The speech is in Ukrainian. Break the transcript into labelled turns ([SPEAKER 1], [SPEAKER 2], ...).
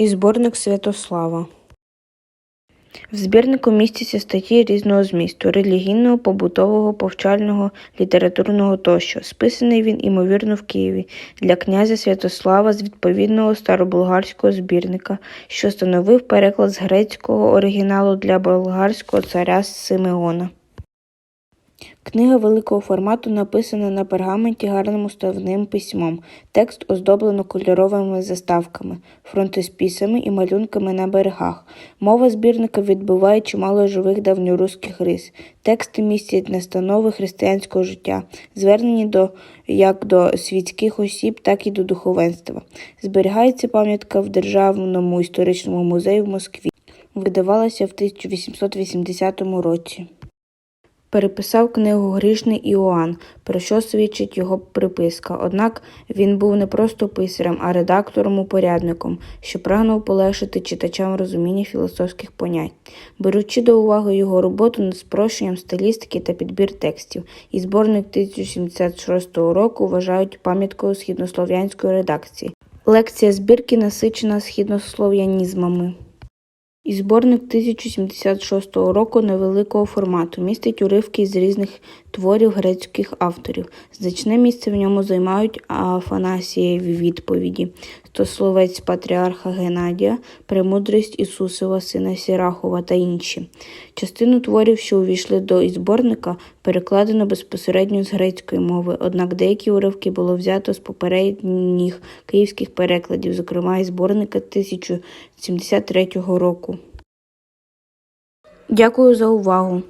[SPEAKER 1] і зборник Святослава. В збірнику містяться статті різного змісту релігійного, побутового, повчального, літературного тощо. Списаний він, ймовірно, в Києві для князя Святослава з відповідного старобулгарського збірника, що становив переклад з грецького оригіналу для болгарського царя Симеона. Книга великого формату написана на пергаменті гарним уставним письмом. Текст оздоблено кольоровими заставками, фронтиспісами і малюнками на берегах. Мова збірника відбуває чимало живих давньоруських рис. Тексти містять настанови християнського життя, звернені до як до світських осіб, так і до духовенства. Зберігається пам'ятка в Державному історичному музеї в Москві. Видавалася в 1880 році. Переписав книгу Грішний Іоанн, про що свідчить його приписка. Однак він був не просто писарем, а редактором-упорядником, що прагнув полегшити читачам розуміння філософських понять. Беручи до уваги його роботу над спрощенням стилістики та підбір текстів, і зборник 1076 року вважають пам'яткою східнослов'янської редакції. Лекція збірки насичена східнослов'янізмами. І зборник 1076 року невеликого формату містить уривки з різних творів грецьких авторів. Значне місце в ньому займають Афанасієві відповіді, Стословець патріарха Геннадія, Премудрість Ісусова, сина Сірахова та інші. Частину творів, що увійшли до зборника, перекладено безпосередньо з грецької мови, однак деякі уривки було взято з попередніх київських перекладів, зокрема із зборника 1073 року. Дякую за увагу!